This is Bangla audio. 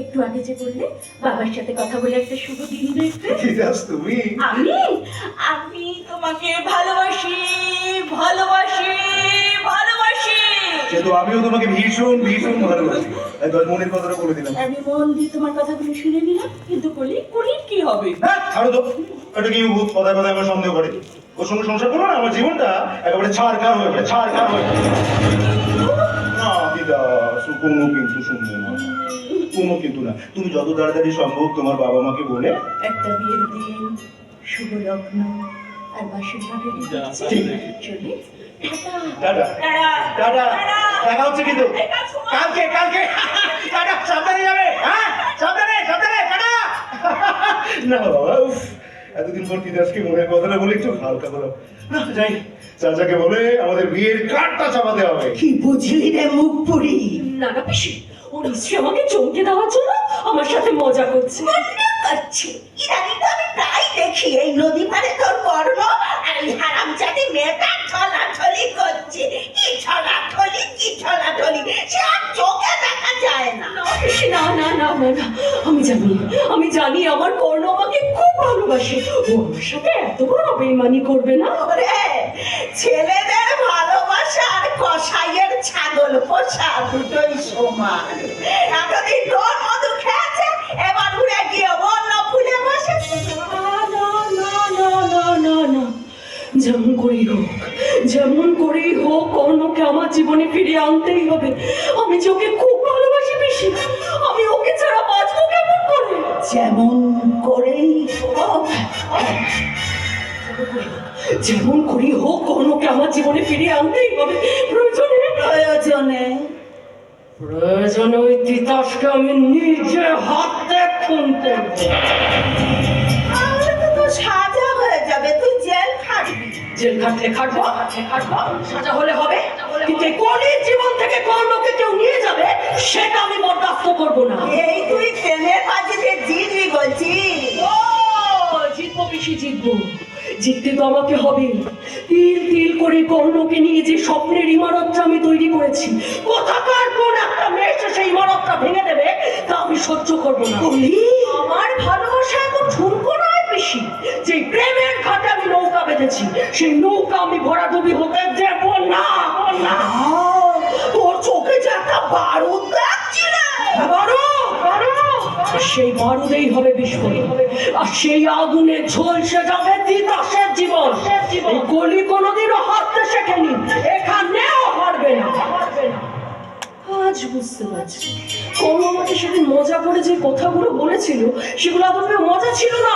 একটু আগে যে বললে বাবার সাথে কথা বলে একটা শুভ দিন দেখবে। তুমি? আমি আমি তোমাকে ভালোবাসি ভালোবাসি ভালোবাসি। যেহেতু আমিও তোমাকে ভীষণ ভীষণ ভালোবাসি। তাই মনের কথাটা বলে দিলাম। আমি মন দিয়ে তোমার কথাগুলো শুনে নিলাম কিন্তু কলি কলির কি হবে? হ্যাঁ ছাড়ো তো। এটা কি ভূত কথায় কথায় আমার সন্দেহ করে। ওর সঙ্গে সংসার করো না আমার জীবনটা একেবারে ছাড় কার হয়ে পড়ে ছাড় কার হয়ে কোনো কিন্তু শুনবে না কোনো কিন্তু না। তুমি যত তাড়াতাড়ি সম্ভব তোমার বাবা মাকে বলে একটা বিয়ের দিন শুভ লগ্ন আর বাসের চলে টাটা। টাটা। দেখা হচ্ছে কিন্তু। কালকে কালকে। টাটা সাবধানে যাবে। হ্যাঁ? সাবধানে সাবধানে। টাটা। না বাবা এতদিন পর তিদাসকে মনের কথাটা বলে একটু হালকা করো না যাই চাচাকে বলে আমাদের বিয়ের কার্ডটা চাপাতে হবে কি বুঝলি রে মুখ পুরি না না পিসি ও নিশ্চয়ই আমাকে চমকে দেওয়ার জন্য আমার সাথে মজা করছে করছে ইদানিং তো আমি প্রায় দেখি এই নদী পারে তোর কর্ম আর এই হারাম জাতি মেয়েটা ঠলাঠলি করছে কি ঠলাঠলি কি ঠলাঠলি সে আর চোখে দেখা যায় না না না না না না না আমি জানি আমি জানি আমার কর্ণ আমাকে ভালোবাসে। ও আমার সাথে এত বড় বেইমানি করবে না? ছেলেদের ভালোবাসা আর কসাইয়ের ছাগল পোষা দুটোই সমান। এতদিন তোর মধু খেয়েছে এবার উড়ে গিয়ে অন্য ফুলে না যেমন করেই হোক যেমন করেই হোক কর্ণকে আমার জীবনে ফিরিয়ে আনতেই হবে। আমি যে ওকে যেমন করেই যেমন করেই হোক কর্ণকে আমার জীবনে ফিরিয়ে আনতেই হবে। প্রয়োজনে প্রয়োজনে। প্রয়োজনে ওই তিতাসকে আমি নিজে হাতে খুন করব। তাহলে তো সাজা হয়ে যাবে তুই জেল খাটবি। জেল খাটলে খাটবো? খাটবো? সাজা হলে হবে। কিন্তু কলির জীবন থেকে কর্ণকে কেউ নিয়ে যাবে সেটা আমি বরদাস্ত করব না এই তুই তেলের বাজিতে জিতবি বলছিস ও জিতবো বেশি জিতবো জিততে তো আমাকে হবে। তিল তিল করে কর্ণকে নিয়ে যে স্বপ্নের ইমারতটা আমি তৈরি করেছি কোথাকার কোন একটা মেয়ে সেই ইমারতটা ভেঙে দেবে তা আমি সহ্য করব না। আমার ভালোবাসা এখন ঠুনকো নয় বেশি যে প্রেমের ঘাটে আমি নৌকা বেঁধেছি সেই নৌকা আমি ভরাডুবি হতে দেব না। না। তোর চোখে যে একটা বারুদ সেই মারুদেই হবে বিস্ফোরণ। আর সেই আগুনে ঝলসে যাবে তিতাসের জীবন। এই গলি কোনোদিনও হারতে শেখেনি। এখানেও হারবে না। আজ বুঝতে পারছি। কোনো আমাকে সেদিন মজা করে যে কথাগুলো বলেছিল, সেগুলো আদৌ মজা ছিল না